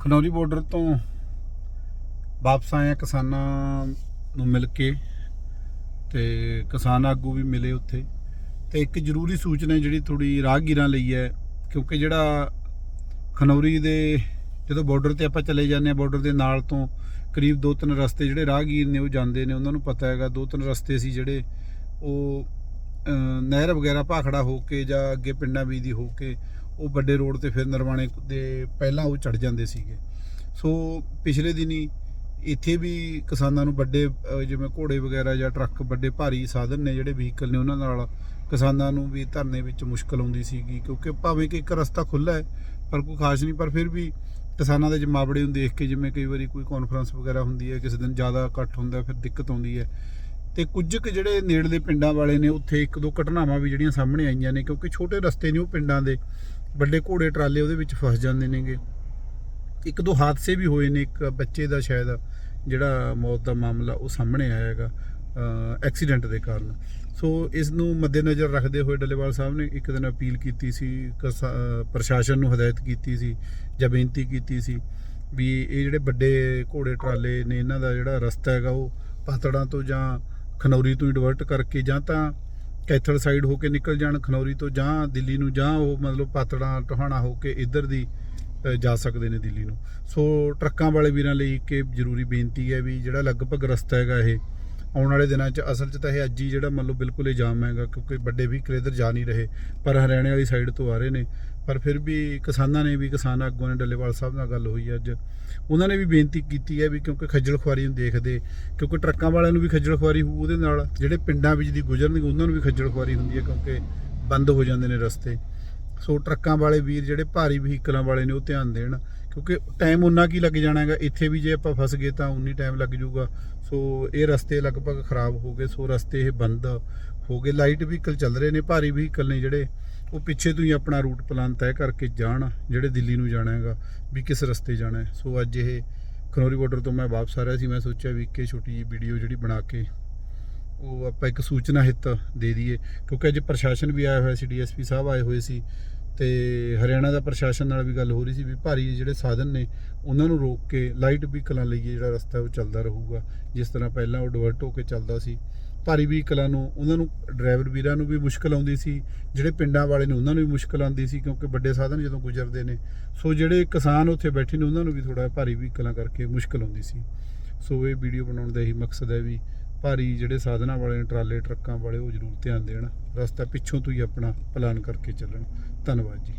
Khanauri border ਤੋਂ ਵਾਪਸ ਆਏ ਆ ਕਿਸਾਨਾਂ ਨੂੰ ਮਿਲ ਕੇ ਤੇ ਕਿਸਾਨ ਆਗੂ ਵੀ ਮਿਲੇ ਉੱਥੇ। ਤੇ ਇੱਕ ਜ਼ਰੂਰੀ ਸੂਚਨਾ ਜਿਹੜੀ ਥੋੜੀ ਰਾਹਗੀਰਾਂ ਲਈ ਹੈ, ਕਿਉਂਕਿ ਜਿਹੜਾ ਖਨੌਰੀ ਦੇ ਜਦੋਂ ਬਾਰਡਰ ਤੇ ਆਪਾਂ ਚਲੇ ਜਾਂਦੇ ਆ ਬਾਰਡਰ ਦੇ ਨਾਲ ਤੋਂ ਕਰੀਬ ਦੋ ਤਿੰਨ ਰਸਤੇ ਜਿਹੜੇ ਰਾਹਗੀਰ ਨੇ ਉਹ ਜਾਂਦੇ ਨੇ, ਉਹਨਾਂ ਨੂੰ ਪਤਾ ਹੈਗਾ, ਦੋ ਤਿੰਨ ਰਸਤੇ ਸੀ ਜਿਹੜੇ ਉਹ ਨਹਿਰ ਵਗੈਰਾ ਭਾਖੜਾ ਹੋ ਕੇ ਜਾਂ ਅੱਗੇ ਪਿੰਡਾਂ ਵੀ ਦੀ ਹੋ ਕੇ ਉਹ ਵੱਡੇ ਰੋਡ ਤੇ ਫਿਰ ਨਰਵਾਣੇ ਦੇ ਪਹਿਲਾਂ ਉਹ ਚੜ ਜਾਂਦੇ ਸੀਗੇ। ਸੋ ਪਿਛਲੇ ਦਿਨੀ ਇੱਥੇ ਵੀ ਕਿਸਾਨਾਂ ਨੂੰ ਵੱਡੇ ਜਿਵੇਂ ਘੋੜੇ ਵਗੈਰਾ ਜਾਂ ਟਰੱਕ ਵੱਡੇ ਭਾਰੀ ਸਾਧਨ ਨੇ ਜਿਹੜੇ ਵਹੀਕਲ ਨੇ ਉਹਨਾਂ ਨਾਲ ਕਿਸਾਨਾਂ ਨੂੰ ਵੀ ਧਰਨੇ ਵਿੱਚ ਮੁਸ਼ਕਲ ਆਉਂਦੀ ਸੀਗੀ ਕਿਉਂਕਿ ਭਾਵੇਂ ਕਿ ਇੱਕ ਰਸਤਾ ਖੁੱਲਾ ਹੈ ਪਰ ਕੋਈ ਖਾਸ ਨਹੀਂ, ਪਰ ਫਿਰ ਵੀ ਕਿਸਾਨਾਂ ਦੇ ਜਮਾਵੜੇ ਨੂੰ ਦੇਖ ਕੇ ਜਿਵੇਂ ਕਈ ਵਾਰੀ ਕੋਈ ਕਾਨਫਰੰਸ ਵਗੈਰਾ ਹੁੰਦੀ ਹੈ, ਕਿਸੇ ਦਿਨ ਜ਼ਿਆਦਾ ਇਕੱਠ ਹੁੰਦਾ, ਫਿਰ ਦਿੱਕਤ ਆਉਂਦੀ ਹੈ। ਤੇ ਕੁਝ ਕੁ ਜਿਹੜੇ ਨੇੜਲੇ ਪਿੰਡਾਂ ਵਾਲੇ ਨੇ, ਉੱਥੇ ਇੱਕ ਦੋ ਘਟਨਾਵਾਂ ਵੀ ਜਿਹੜੀਆਂ ਸਾਹਮਣੇ ਆਈਆਂ ਨੇ, ਕਿਉਂਕਿ ਛੋਟੇ ਰਸਤੇ ਨੇ ਉਹ ਪਿੰਡਾਂ ਦੇ, ਵੱਡੇ ਘੋੜੇ ਟਰਾਲੇ ਉਹਦੇ ਵਿੱਚ ਫਸ ਜਾਂਦੇ ਨੇਗੇ। ਇੱਕ ਦੋ ਹਾਦਸੇ ਵੀ ਹੋਏ ਨੇ, ਇੱਕ ਬੱਚੇ ਦਾ ਸ਼ਾਇਦ ਜਿਹੜਾ ਮੌਤ ਦਾ ਮਾਮਲਾ ਉਹ ਸਾਹਮਣੇ ਆਇਆ ਹੈਗਾ ਐਕਸੀਡੈਂਟ ਦੇ ਕਾਰਨ। ਸੋ ਇਸ ਨੂੰ ਮੱਦੇਨਜ਼ਰ ਰੱਖਦੇ ਹੋਏ ਡੱਲੇਵਾਲ ਸਾਹਿਬ ਨੇ ਇੱਕ ਦਿਨ ਅਪੀਲ ਕੀਤੀ ਸੀ, ਕਿਸਾ- ਪ੍ਰਸ਼ਾਸਨ ਨੂੰ ਹਦਾਇਤ ਕੀਤੀ ਸੀ ਜਾਂ ਬੇਨਤੀ ਕੀਤੀ ਸੀ ਵੀ ਇਹ ਜਿਹੜੇ ਵੱਡੇ ਘੋੜੇ ਟਰਾਲੇ ਨੇ, ਇਹਨਾਂ ਦਾ ਜਿਹੜਾ ਰਸਤਾ ਹੈਗਾ ਉਹ ਪਾਤੜਾਂ ਤੋਂ ਜਾਂ ਖਨੌਰੀ ਤੋਂ ਹੀ ਡਿਵਰਟ ਕਰਕੇ ਜਾਂ ਤਾਂ ਕੈਥਲ ਸਾਈਡ ਹੋ ਕੇ ਨਿਕਲ ਜਾਣ, ਖਨੌਰੀ ਤੋਂ ਜਾਂ ਦਿੱਲੀ ਨੂੰ, ਜਾਂ ਉਹ ਮਤਲਬ ਪਾਤੜਾਂ, ਟੋਹਾਣਾ ਹੋ ਕੇ ਇੱਧਰ ਦੀ ਜਾ ਸਕਦੇ ਨੇ ਦਿੱਲੀ ਨੂੰ। ਸੋ ਟਰੱਕਾਂ ਵਾਲੇ ਵੀਰਾਂ ਲਈ ਇੱਕ ਇਹ ਜ਼ਰੂਰੀ ਬੇਨਤੀ ਹੈ ਵੀ ਜਿਹੜਾ ਲਗਭਗ ਰਸਤਾ ਹੈਗਾ ਇਹ ਆਉਣ ਵਾਲੇ ਦਿਨਾਂ 'ਚ ਅਸਲ 'ਚ ਤਾਂ ਇਹ ਅੱਜ ਹੀ ਜਿਹੜਾ ਮੰਨ ਲਓ ਬਿਲਕੁਲ ਹੀ ਜਾਮ ਹੈਗਾ ਕਿਉਂਕਿ ਵੱਡੇ ਵੀ ਇੱਧਰ ਜਾ ਨਹੀਂ ਰਹੇ, ਪਰ ਹਰਿਆਣੇ ਵਾਲੀ ਸਾਈਡ ਤੋਂ ਆ ਰਹੇ ਨੇ। ਪਰ ਫਿਰ ਵੀ ਕਿਸਾਨਾਂ ਨੇ ਵੀ, ਕਿਸਾਨ ਆਗੂਆਂ ਨੇ ਡੱਲੇਵਾਲ ਸਾਹਿਬ ਨਾਲ ਗੱਲ ਹੋਈ ਅੱਜ। ਉਹਨਾਂ ਨੇ ਵੀ ਬੇਨਤੀ ਕੀਤੀ ਹੈ ਵੀ ਕਿਉਂਕਿ ਖੱਜਲ ਖੁਆਰੀ ਨੂੰ ਦੇਖਦੇ, ਕਿਉਂਕਿ ਟਰੱਕਾਂ ਵਾਲਿਆਂ ਨੂੰ ਵੀ ਖੱਜਲ ਖੁਆਰੀ ਹੋਊ ਉਹਦੇ ਨਾਲ, ਜਿਹੜੇ ਪਿੰਡਾਂ ਵਿੱਚ ਦੀ ਗੁਜ਼ਰਨਗੇ ਉਹਨਾਂ ਨੂੰ ਵੀ ਖੱਜਲ ਖੁਆਰੀ ਹੁੰਦੀ ਹੈ ਕਿਉਂਕਿ ਬੰਦ ਹੋ ਜਾਂਦੇ ਨੇ ਰਸਤੇ। ਸੋ ਟਰੱਕਾਂ ਵਾਲੇ ਵੀਰ ਜਿਹੜੇ ਭਾਰੀ ਵਹੀਕਲਾਂ ਵਾਲੇ ਨੇ ਉਹ ਧਿਆਨ ਦੇਣ। ਕਿਉਂਕਿ ਟਾਈਮ ਉਨਾ ਕੀ ਲੱਗ ਜਾਣਾ ਹੈਗਾ। ਇੱਥੇ ਵੀ ਜੇ ਆਪਾਂ ਫਸ ਗਏ ਤਾਂ ਉਨੀ ਟਾਈਮ ਲੱਗ ਜਾਊਗਾ। ਸੋ ਇਹ ਰਸਤੇ ਲਗਭਗ ਖਰਾਬ ਹੋ ਗਏ। ਸੋ ਰਸਤੇ ਇਹ ਬੰਦ ਹੋ ਗਏ। ਲਾਈਟ ਵਹੀਕਲ ਚੱਲ ਰਹੇ ਨੇ, ਭਾਰੀ ਵਹੀਕਲ ਨੇ ਜਿਹੜੇ, ਉਹ ਪਿੱਛੇ ਤੋਂ ਹੀ ਆਪਣਾ ਰੂਟ ਪਲਾਨ ਤੈਅ ਕਰਕੇ ਜਾਣ, ਜਿਹੜੇ ਦਿੱਲੀ ਨੂੰ ਜਾਣਾ ਹੈਗਾ, ਵੀ ਕਿਸ ਰਸਤੇ ਜਾਣਾ ਹੈ। ਸੋ ਅੱਜ ਇਹ ਖਨੌਰੀ ਬਾਰਡਰ ਤੋਂ ਮੈਂ ਵਾਪਸ ਆ ਰਿਹਾ ਸੀ। ਮੈਂ ਸੋਚਿਆ ਵੀ ਇੱਕ ਇਹ ਛੋਟੀ ਜਿਹੀ ਵੀਡੀਓ ਜਿਹੜੀ ਬਣਾ ਕੇ ਉਹ ਆਪਾਂ ਇੱਕ ਸੂਚਨਾ ਹਿੱਤ ਦੇ ਦਈਏ। ਕਿਉਂਕਿ ਅੱਜ ਪ੍ਰਸ਼ਾਸਨ ਵੀ ਆਇਆ ਹੋਇਆ ਸੀ, ਡੀਐਸਪੀ ਸਾਹਿਬ ਆਏ ਹੋਏ ਸੀ। ਤੇ ਹਰਿਆਣਾ ਦਾ ਪ੍ਰਸ਼ਾਸਨ ਨਾਲ ਵੀ ਗੱਲ ਹੋ ਰਹੀ ਸੀ ਵੀ ਭਾਰੀ ਜਿਹੜੇ ਸਾਧਨ ਨੇ, ਉਹਨਾਂ ਨੂੰ ਰੋਕ ਕੇ ਲਾਈਟ ਵਹੀਕਲਾਂ ਲਈ ਜਿਹੜਾ ਰਸਤਾ ਉਹ ਚੱਲਦਾ ਰਹੂਗਾ, ਜਿਸ ਤਰ੍ਹਾਂ ਪਹਿਲਾਂ ਉਹ ਡਿਵਰਟ ਹੋ ਕੇ ਚੱਲਦਾ ਸੀ। ਭਾਰੀ ਵਹੀਕਲਾਂ ਨੂੰ, ਉਹਨਾਂ ਨੂੰ ਡਰਾਈਵਰ ਵੀਰਾਂ ਨੂੰ ਵੀ ਮੁਸ਼ਕਲ ਆਉਂਦੀ ਸੀ, ਜਿਹੜੇ ਪਿੰਡਾਂ ਵਾਲੇ ਨੇ ਉਹਨਾਂ ਨੂੰ ਵੀ ਮੁਸ਼ਕਲ ਆਉਂਦੀ ਸੀ, ਕਿਉਂਕਿ ਵੱਡੇ ਸਾਧਨ ਜਦੋਂ ਗੁਜ਼ਰਦੇ ਨੇ। ਸੋ ਜਿਹੜੇ ਕਿਸਾਨ ਉੱਥੇ ਬੈਠੇ ਨੇ, ਉਹਨਾਂ ਨੂੰ ਵੀ ਥੋੜਾ ਭਾਰੀ ਵਹੀਕਲਾਂ ਕਰਕੇ ਮੁਸ਼ਕਲ ਆਉਂਦੀ ਸੀ। ਸੋ ਇਹ ਵੀਡੀਓ ਬਣਾਉਣ ਦਾ ਇਹੀ ਮਕਸਦ ਹੈ ਵੀ ਭਾਰੀ ਜਿਹੜੇ ਸਾਧਨਾਂ ਵਾਲੇ ਨੇ, ਟਰਾਲੇ, ਟਰੱਕਾਂ ਵਾਲੇ, ਉਹ ਜ਼ਰੂਰ ਧਿਆਨ ਦੇਣ। ਰਸਤਾ ਪਿੱਛੋਂ ਤੋਂ ਹੀ ਆਪਣਾ ਪਲਾਨ ਕਰਕੇ ਚੱਲਣ। ਧੰਨਵਾਦ ਜੀ।